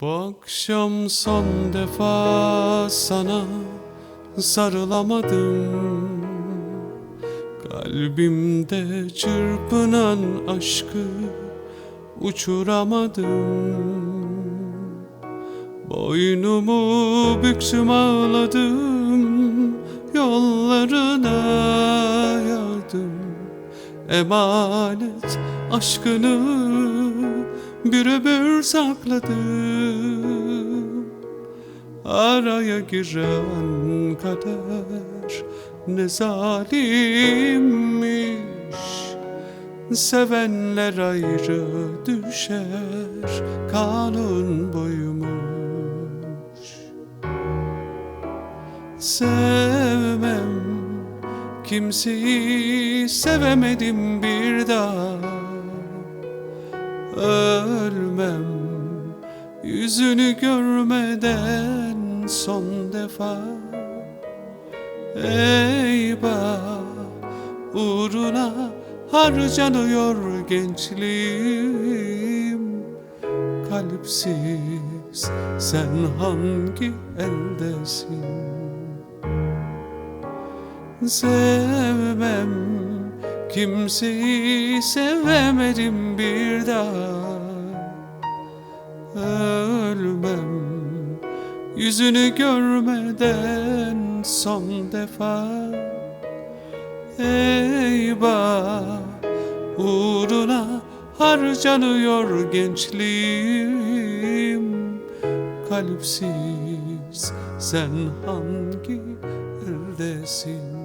Bu akşam son defa sana sarılamadım. Kalbimde çırpınan aşkı uçuramadım. Boynumu büktüm ağladım Yollarına yardım Emanet aşkını bir ömür sakladım. Araya giren kader ne zalimmiş. Sevenler ayrı düşer kanun buymuş. Sevmem kimseyi sevemedim bir daha Ölmem yüzünü görmeden son defa. Eyvah uğruna harcanıyor gençliğim. Kalpsiz sen hangi eldesin? Sevmem kimseyi sevemedim bir daha Ölmem yüzünü görmeden son defa. Eyvah uğruna harcanıyor gençliğim. Kalpsiz sen hangi eldesin